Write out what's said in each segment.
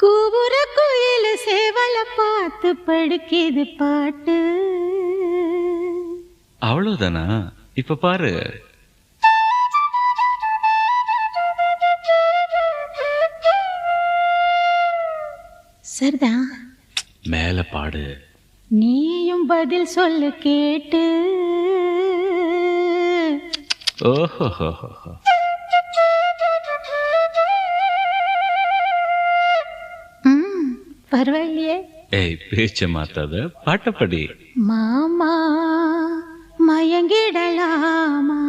கூவுற குயில் சேவல பார்த்து படுக்கிது பாட்டு. அவ்வளவுதானா? இப்ப பாரு. சரிதான் மேல பாடு. நீயும் பதில் சொல்லு கேட்டு. ஓஹோ பரவாயில்லையே. ஏய் பேச்ச மாத்தாத பாட்டப்படி மாமா மயங்கிடலாமா?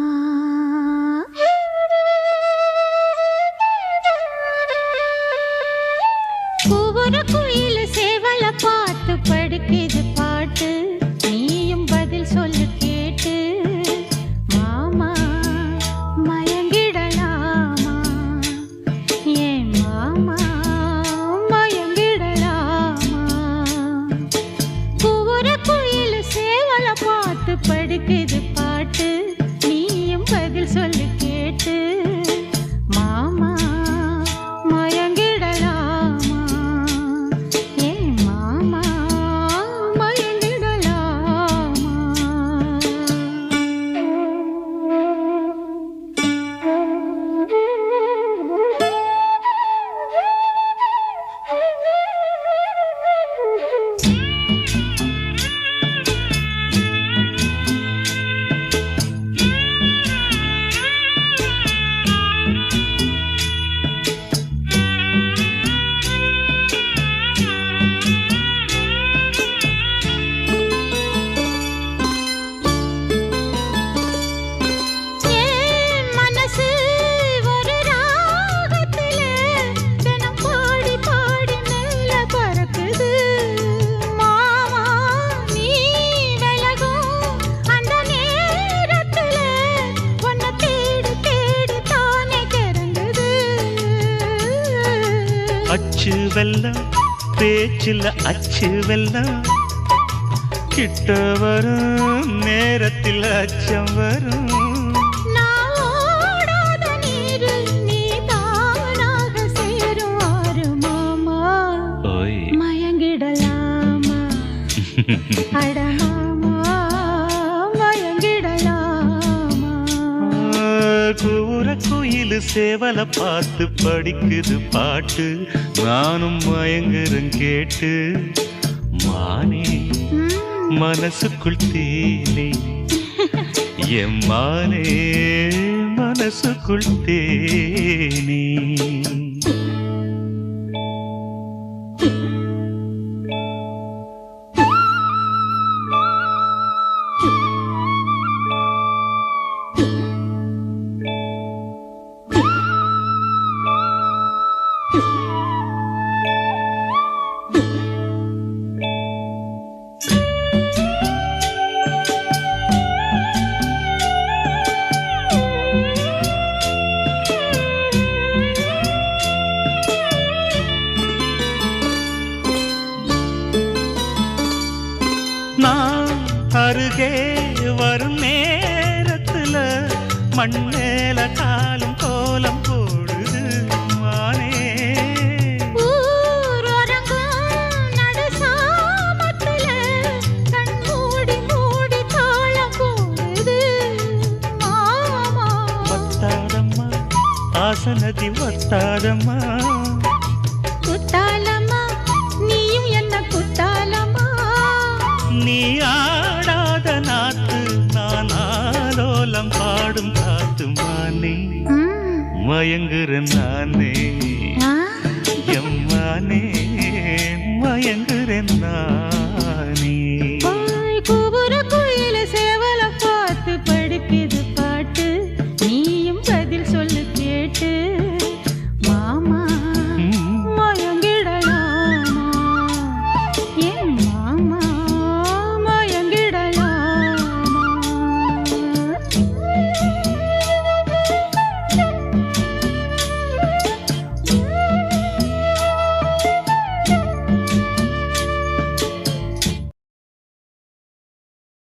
பார்த்து அச்சு வெல்லம் பேச்சில் அச்சு வெல்லம் கிட்ட வரும் நேரத்தில் அச்சம் வரும். கூற குயில் சேவல பார்த்து படிக்குது பாட்டு. நானும் மயங்குறேன் கேட்டு மானே மனசுக்குள் தேனே. எம்மானே மனசுக்குள் தேனே. அருகே வரும் நேரத்துல மண்ணேல காலும் கோலம் போ வத்தாதம்மா. ஆசனதி வத்தாதம்மா. குத்தாலம்மா நீயும் என்ன குத்தாலம்மா? நீ ஆடாத நாத்து நான் ஆலோலம் பாடும் காத்து மானே. ம், மயங்குறேன் நானே ஆ, எம்மானே மயங்குறேன் நான்.